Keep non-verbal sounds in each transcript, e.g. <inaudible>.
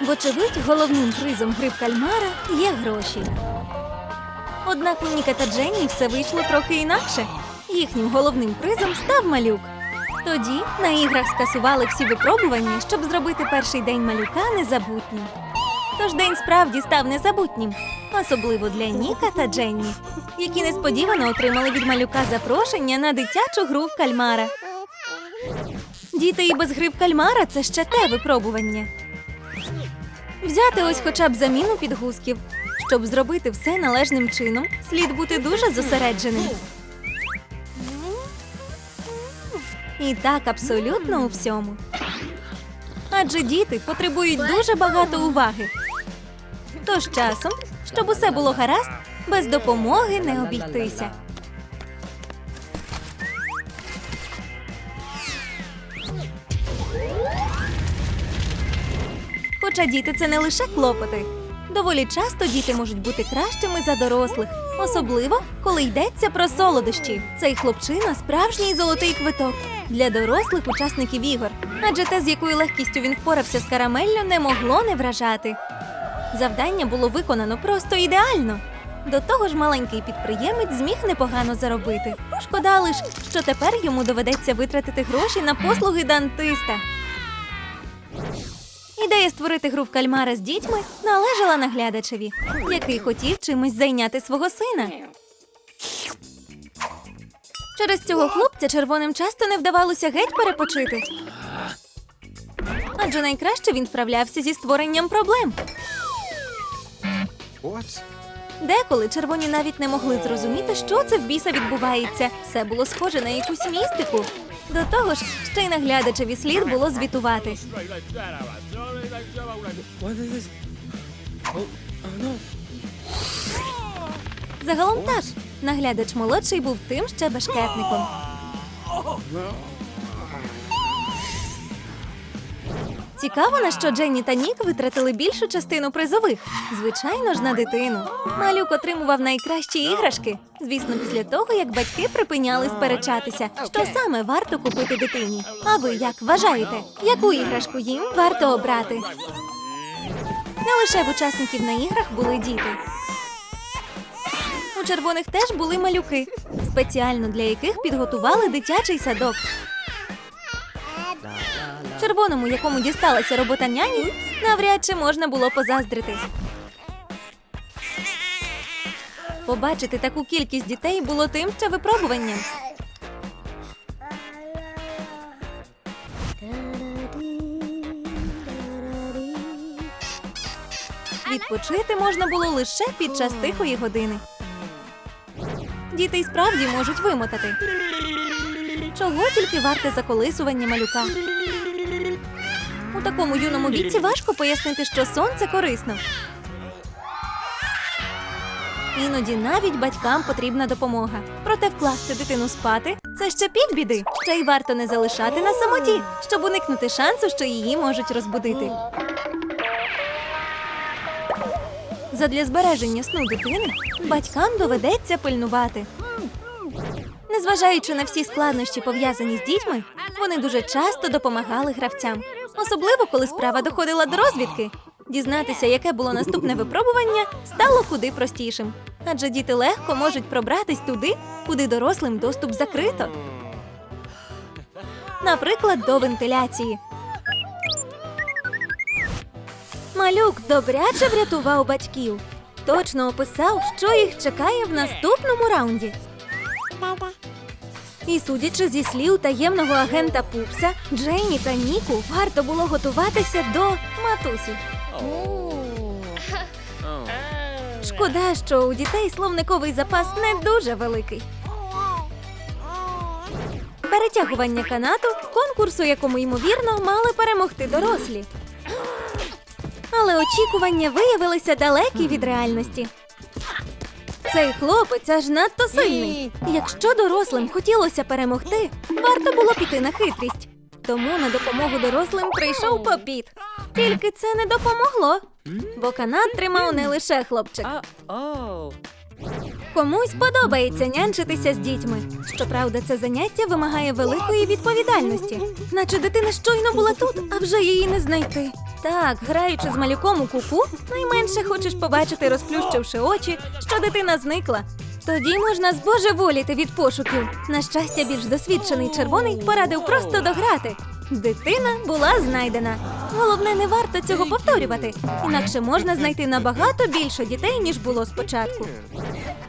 Вочевидь, головним призом гри кальмара є гроші. Однак у Ніка та Дженні все вийшло трохи інакше. Їхнім головним призом став малюк. Тоді на іграх скасували всі випробування, щоб зробити перший день малюка незабутнім. Тож день справді став незабутнім, особливо для Ніка та Дженні, які несподівано отримали від малюка запрошення на дитячу гру в кальмара. Діти і без гри в кальмара це ще те випробування. Взяти ось хоча б заміну підгузків. Щоб зробити все належним чином, слід бути дуже зосередженим. І так абсолютно у всьому. Адже діти потребують дуже багато уваги. Тож часом, щоб усе було гаразд, без допомоги не обійтися. Хоча діти це не лише клопоти. Доволі часто діти можуть бути кращими за дорослих, особливо коли йдеться про солодощі. Цей хлопчина справжній золотий квиток для дорослих учасників ігор, адже те, з якою легкістю він впорався з карамеллю, не могло не вражати. Завдання було виконано просто ідеально. До того ж, маленький підприємець зміг непогано заробити. Шкода лиш, що тепер йому доведеться витратити гроші на послуги дантиста. Ідея створити гру в кальмара з дітьми належала наглядачеві, який хотів чимось зайняти свого сина. Через цього хлопця червоним часто не вдавалося геть перепочити. Адже найкраще він справлявся зі створенням проблем. What? Деколи червоні навіть не могли зрозуміти, що це в біса відбувається. Все було схоже на якусь містику. До того ж, ще й наглядачеві слід було звітувати. Загалом теж наглядач молодший був тим ще бешкетником. Цікаво, на що Дженні та Нік витратили більшу частину призових. Звичайно ж, на дитину. Малюк отримував найкращі іграшки. Звісно, після того, як батьки припиняли сперечатися, що саме варто купити дитині. А ви як вважаєте, яку іграшку їм варто обрати? Не лише в учасників на іграх були діти. У червоних теж були малюки, спеціально для яких підготували дитячий садок. Червоному, якому дісталася робота няні, навряд чи можна було позаздрити. Побачити таку кількість дітей було тим ще випробуванням. Відпочити можна було лише під час тихої години. Діти й справді можуть вимотати. Чого тільки варте заколисування малюка. У такому юному віці важко пояснити, що сон це корисно. Іноді навіть батькам потрібна допомога. Проте вкласти дитину спати це ще півбіди. Ще й варто не залишати на самоті, щоб уникнути шансу, що її можуть розбудити. Задля збереження сну дитини батькам доведеться пильнувати. Незважаючи на всі складнощі, пов'язані з дітьми, вони дуже часто допомагали гравцям, особливо коли справа доходила до розвідки. Дізнатися, яке було наступне випробування, стало куди простішим. Адже діти легко можуть пробратись туди, куди дорослим доступ закрито. Наприклад, до вентиляції. Малюк добряче врятував батьків. Точно описав, що їх чекає в наступному раунді. І судячи зі слів таємного агента Пупса, Джейні та Ніку варто було готуватися до матусі. Шкода, що у дітей словниковий запас не дуже великий. Перетягування канату конкурс, у якому ймовірно мали перемогти дорослі. Але очікування виявилися далекі від реальності. Цей хлопець аж надто сильний. Якщо дорослим хотілося перемогти, варто було піти на хитрість. Тому на допомогу дорослим прийшов попіт. Тільки це не допомогло, бо канат тримав не лише хлопчик. Комусь подобається нянчитися з дітьми. Щоправда, це заняття вимагає великої відповідальності, наче дитина щойно була тут, а вже її не знайти. Так, граючи з малюком у куку, найменше хочеш побачити, розплющивши очі, що дитина зникла. Тоді можна збожеволіти від пошуків. На щастя, більш досвідчений червоний порадив просто дограти. Дитина була знайдена. Головне, не варто цього повторювати, інакше можна знайти набагато більше дітей, ніж було спочатку.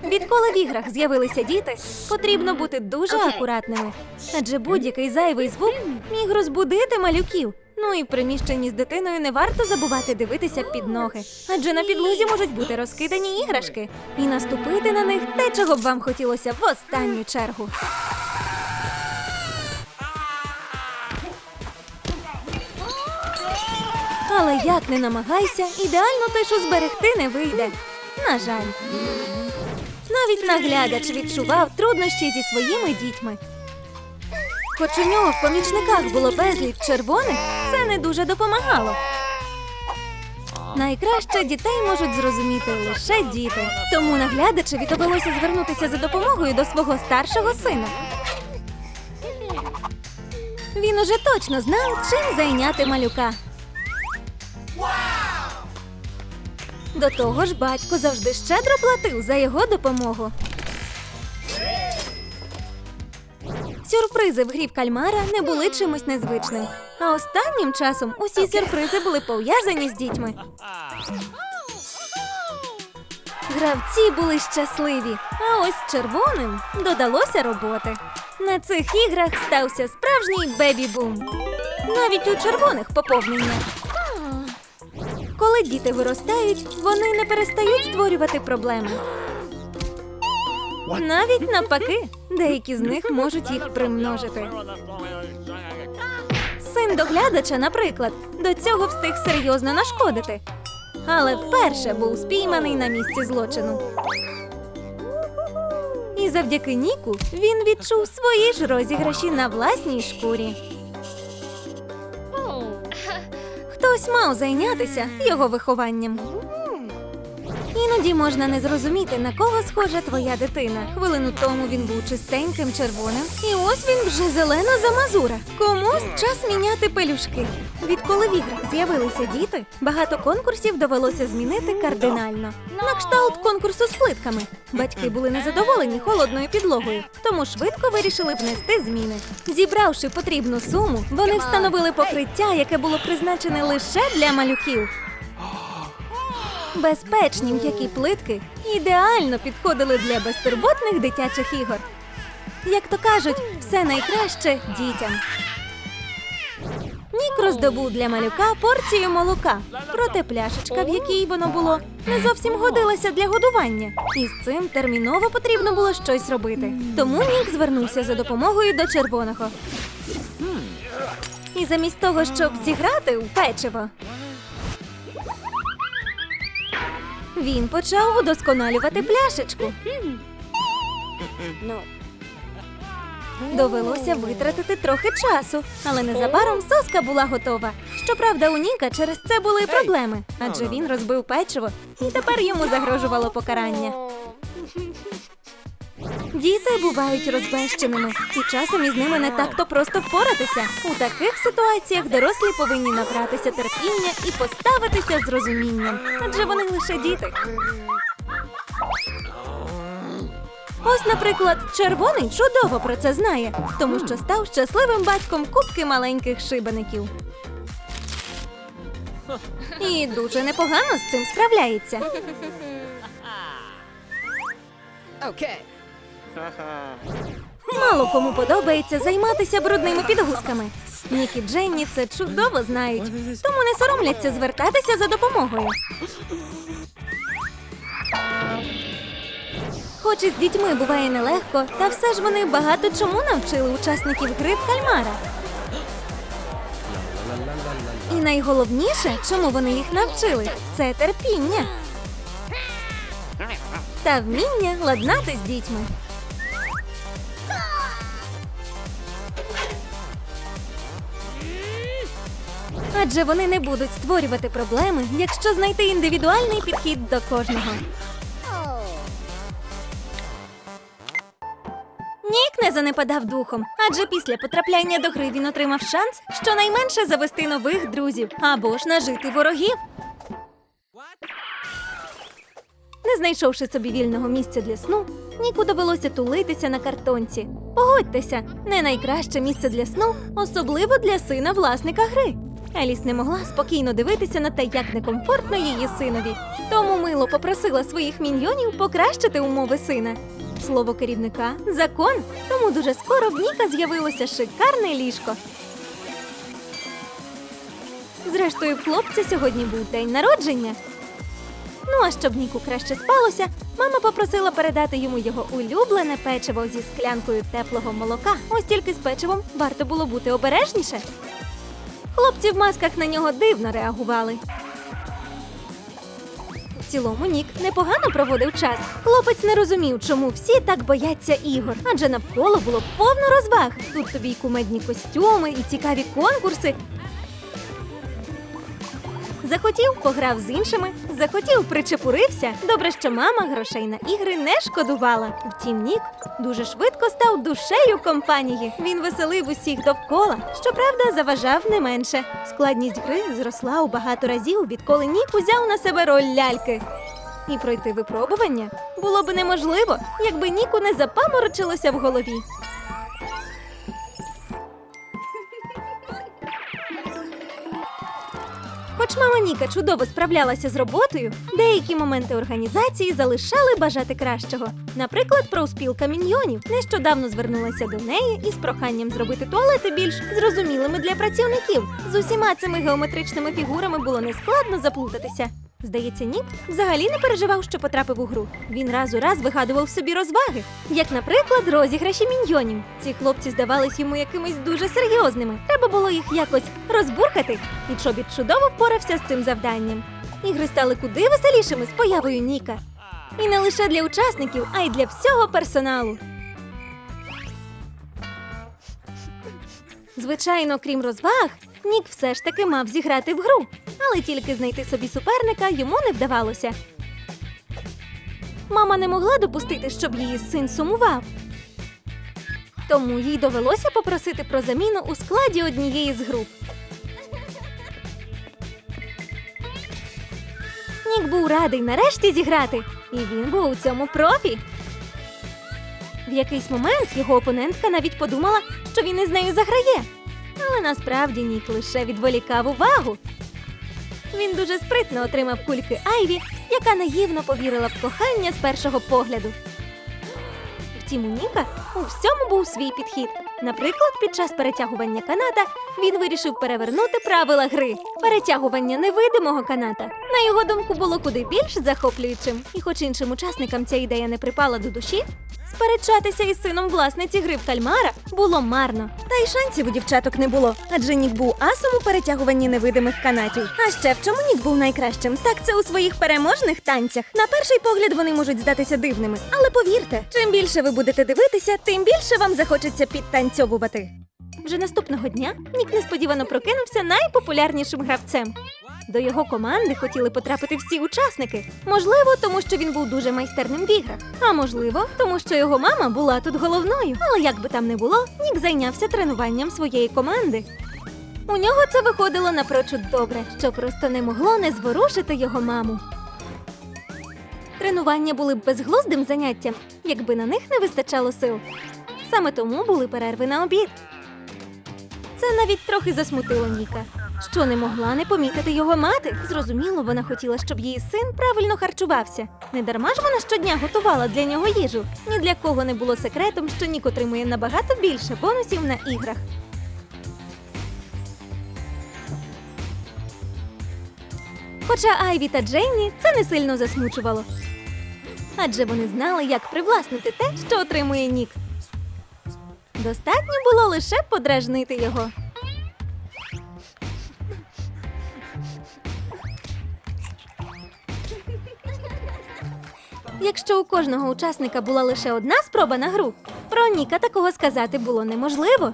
Відколи в іграх з'явилися діти, потрібно бути дуже акуратними, адже будь-який зайвий звук міг розбудити малюків. Ну і в приміщенні з дитиною не варто забувати дивитися під ноги, адже на підлозі можуть бути розкидані іграшки, і наступити на них те, чого б вам хотілося в останню чергу. Але як не намагайся, ідеально тишу зберегти не вийде. На жаль. Навіть наглядач відчував труднощі зі своїми дітьми. Хоч у нього в помічниках було безліч червоних, це не дуже допомагало. Найкраще дітей можуть зрозуміти лише діти. Тому наглядачеві довелося звернутися за допомогою до свого старшого сина. Він уже точно знав, чим зайняти малюка. До того ж, батько завжди щедро платив за його допомогу. Сюрпризи в грі в кальмара не були чимось незвичним. А останнім часом усі сюрпризи були пов'язані з дітьми. Гравці були щасливі, а ось червоним додалося роботи. На цих іграх стався справжній бебі-бум. Навіть у червоних поповнення. Коли діти виростають, вони не перестають створювати проблеми. Навіть навпаки, деякі з них можуть їх примножити. Син доглядача, наприклад, до цього встиг серйозно нашкодити, але вперше був спійманий на місці злочину. І завдяки Ніку він відчув свої ж розіграші на власній шкурі. Хтось мав зайнятися його вихованням. Іноді можна не зрозуміти, на кого схожа твоя дитина. Хвилину тому він був чистеньким червоним, і ось він вже зелена замазура. Комусь час міняти пелюшки. Відколи в іграх з'явилися діти, багато конкурсів довелося змінити кардинально. На кшталт конкурсу з плитками. Батьки були незадоволені холодною підлогою, тому швидко вирішили внести зміни. Зібравши потрібну суму, вони встановили покриття, яке було призначене лише для малюків. Безпечні м'які плитки ідеально підходили для безтурботних дитячих ігор. Як то кажуть, все найкраще дітям. Нік роздобув для малюка порцію молока, проте пляшечка, в якій воно було, не зовсім годилася для годування. І з цим терміново потрібно було щось робити. Тому Нік звернувся за допомогою до червоного. І замість того, щоб зіграти у печиво, він почав удосконалювати пляшечку. Довелося витратити трохи часу, але незабаром соска була готова. Щоправда, у Ніка через це були проблеми, адже він розбив печиво, і тепер йому загрожувало покарання. Діти бувають розбещеними, і часом із ними не так-то просто впоратися. У таких ситуаціях дорослі повинні набратися терпіння і поставитися з розумінням, адже вони лише діти. Ось, наприклад, червоний чудово про це знає, тому що став щасливим батьком купки маленьких шибеників. І дуже непогано з цим справляється. <laughs> Мало кому подобається займатися брудними підгузками. Нік і Дженні це чудово знають, тому не соромляться звертатися за допомогою. Хоч і з дітьми буває нелегко, та все ж вони багато чому навчили учасників гри в кальмара. І найголовніше, чому вони їх навчили, це терпіння та вміння ладнати з дітьми. Адже вони не будуть створювати проблеми, якщо знайти індивідуальний підхід до кожного. Нік не не занепадав духом, адже після потрапляння до гри він отримав шанс щонайменше завести нових друзів або ж нажити ворогів. Не знайшовши собі вільного місця для сну, Ніку довелося тулитися на картонці. Погодьтеся, не найкраще місце для сну, особливо для сина власника гри. Еліс не могла спокійно дивитися на те, як некомфортно її синові. Тому мило попросила своїх міньйонів покращити умови сина. Слово керівника закон, тому дуже скоро в Ніка з'явилося шикарне ліжко. Зрештою, хлопця сьогодні був день народження. Ну а щоб Ніку краще спалося, мама попросила передати йому його улюблене печиво зі склянкою теплого молока. Ось тільки з печивом варто було бути обережніше. Хлопці в масках на нього дивно реагували. В цілому Нік непогано проводив час. Хлопець не розумів, чому всі так бояться ігор, адже навколо було повно розваг. Тут тобі й кумедні костюми, і цікаві конкурси, Захотів, пограв з іншими, захотів, причепурився. Добре, що мама грошей на ігри не шкодувала. Втім, Нік дуже швидко став душею компанії. Він веселив усіх довкола. Щоправда, заважав не менше. Складність гри зросла у багато разів, відколи Нік узяв на себе роль ляльки. І пройти випробування було б неможливо, якби Ніку не запаморочилося в голові. Хоч мама Ніка чудово справлялася з роботою, деякі моменти організації залишали бажати кращого. Наприклад, проуспілка міньйонів нещодавно звернулася до неї із проханням зробити туалети більш зрозумілими для працівників. З усіма цими геометричними фігурами було нескладно заплутатися. Здається, Нік взагалі не переживав, що потрапив у гру. Він раз у раз вигадував собі розваги, як, наприклад, розіграші міньйонів. Ці хлопці здавались йому якимись дуже серйозними. Треба було їх якось розбурхати, і Чобіт чудово впорався з цим завданням. Ігри стали куди веселішими з появою Ніка. І не лише для учасників, а й для всього персоналу. Звичайно, крім розваг, Нік все ж таки мав зіграти в гру, але тільки знайти собі суперника йому не вдавалося. Мама не могла допустити, щоб її син сумував. Тому їй довелося попросити про заміну у складі однієї з груп. Нік був радий нарешті зіграти, і він був у цьому профі. В якийсь момент його опонентка навіть подумала, що він із нею заграє. Насправді Нік лише відволікав увагу. Він дуже спритно отримав кульки Айві, яка наївно повірила в кохання з першого погляду. Втім, у Ніка у всьому був свій підхід. Наприклад, під час перетягування каната він вирішив перевернути правила гри. Перетягування невидимого каната, на його думку, було куди більш захоплюючим. І хоч іншим учасникам ця ідея не припала до душі, сперечатися із сином власниці гри в кальмара було марно. Та й шансів у дівчаток не було, адже Нік був асом у перетягуванні невидимих канатів. А ще в чому Нік був найкращим, так це у своїх переможних танцях. На перший погляд вони можуть здатися дивними, але повірте, чим більше ви будете дивитися, тим більше вам захочеться підтанцьовувати. Вже наступного дня Нік несподівано прокинувся найпопулярнішим гравцем. До його команди хотіли потрапити всі учасники. Можливо, тому що він був дуже майстерним в іграх. А можливо, тому що його мама була тут головною. Але як би там не було, Нік зайнявся тренуванням своєї команди. У нього це виходило напрочуд добре, що просто не могло не зворушити його маму. Тренування були б безглуздим заняттям, якби на них не вистачало сил. Саме тому були перерви на обід. Це навіть трохи засмутило Ніка, що не могла не помітити його мати. Зрозуміло, вона хотіла, щоб її син правильно харчувався. Не дарма ж вона щодня готувала для нього їжу. Ні для кого не було секретом, що Нік отримує набагато більше бонусів на іграх. Хоча Айві та Джейні це не сильно засмучувало. Адже вони знали, як привласнити те, що отримує Нік. Достатньо було лише подражнити його. Якщо у кожного учасника була лише одна спроба на гру, про Ніка такого сказати було неможливо.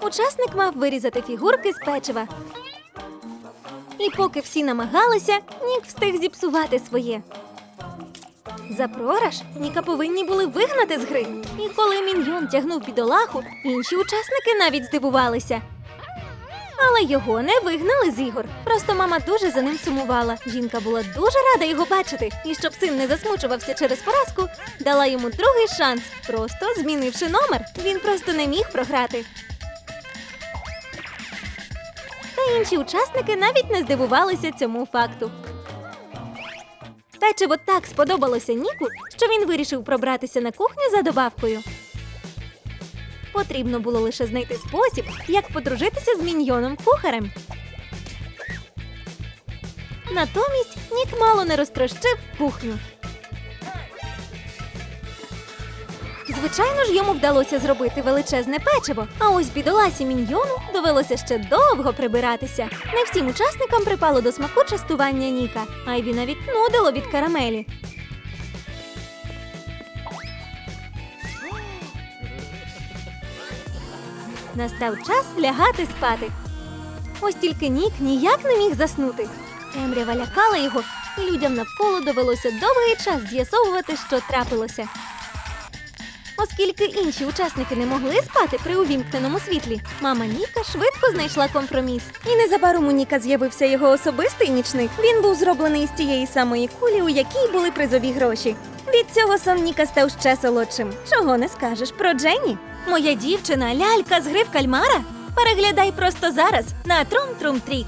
Учасник мав вирізати фігурки з печива. І поки всі намагалися, Нік встиг зіпсувати своє. За програш Ніка повинні були вигнати з гри. І коли міньйон тягнув бідолаху, інші учасники навіть здивувалися. Але його не вигнали з ігор. Просто мама дуже за ним сумувала. Жінка була дуже рада його бачити, і щоб син не засмучувався через поразку, дала йому другий шанс, просто змінивши номер. Він просто не міг програти. Та інші учасники навіть не здивувалися цьому факту. Печиво так сподобалося Ніку, що він вирішив пробратися на кухню за добавкою. Потрібно було лише знайти спосіб, як подружитися з міньйоном кухарем. Натомість Нік мало не розтрощив кухню. Звичайно ж, йому вдалося зробити величезне печиво, а ось бідоласі міньйону довелося ще довго прибиратися. Не всім учасникам припало до смаку частування Ніка, Айві навіть нудило від карамелі. Настав час лягати спати. Ось тільки Нік ніяк не міг заснути. Темрява лякала його, і людям навколо довелося довгий час з'ясовувати, що трапилося. Оскільки інші учасники не могли спати при увімкненому світлі, мама Ніка швидко знайшла компроміс. І незабаром у Ніка з'явився його особистий нічник. Він був зроблений з тієї самої кулі, у якій були призові гроші. Від цього сон Ніка став ще солодшим. Чого не скажеш про Дженні? Моя дівчина лялька з гри в кальмара? Переглядай просто зараз на Трум Трум Трік.